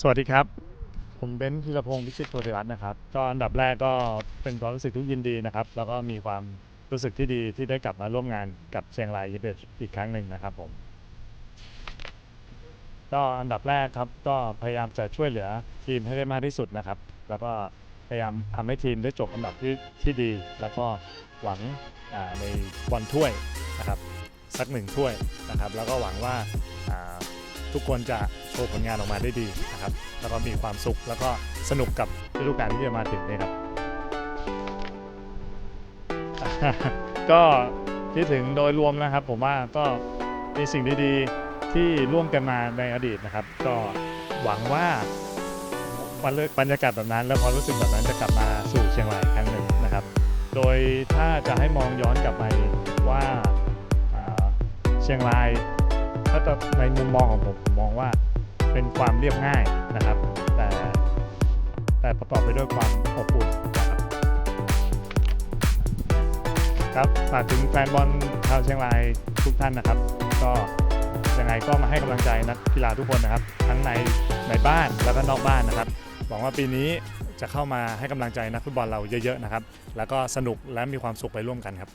สวัสดีครับ ผมเบนซ์ธีรพงศ์วิชิตโพธิรัตน์นะครับก็อันดับแรกก็เป็นความรู้สึกที่ยินดีนะครับ แล้วก็มีความรู้สึกที่ดีที่ได้กลับมาร่วมงานกับเชียงรายยูเบสอีกครั้งหนึ่งนะครับผมก็อันดับแรกครับก็พยายามจะช่วยเหลือทีมให้ได้มากที่สุดนะครับ แล้วก็พยายามทำให้ทีมได้จบอันดับที่ที่ดี แล้วก็หวังในบอลถ้วยนะครับสักหนึ่งถ้วยนะครับ แล้วก็หวังว่า ทุกคนจะโชว์ผลงานออกมาได้ดีนะครับ แล้วก็มีความสุขแล้วก็สนุกกับฤดูกาลที่จะมาถึงนี้ครับ ก็ที่ถึงโดยรวมนะครับ ผมว่าก็มีสิ่งดีๆที่ร่วมกันมาในอดีตนะครับ ก็หวังว่าบรรยากาศแบบนั้น และความรู้สึกแบบนั้นจะกลับมาสู่เชียงรายครั้งหนึ่งนะครับ โดยถ้าจะให้มองย้อนกลับไปว่าเชียงราย ถ้าจะในมุมมองของผมผมมองว่าเป็นความเรียบง่ายนะครับ แต่แต่ประกอบไปด้วยความอบอุ่นนะครับครับฝากถึงแฟนบอลชาวเชียงรายทุกท่านนะครับ ก็ยังไงก็มาให้กำลังใจนักกีฬาทุกคนนะครับ ทั้งในในบ้านแล้วก็นอกบ้านนะครับหวังว่าปีนี้จะเข้ามาให้กำลังใจนักฟุตบอลเราเยอะๆนะครับ แล้วก็สนุกและมีความสุขไปร่วมกันครับ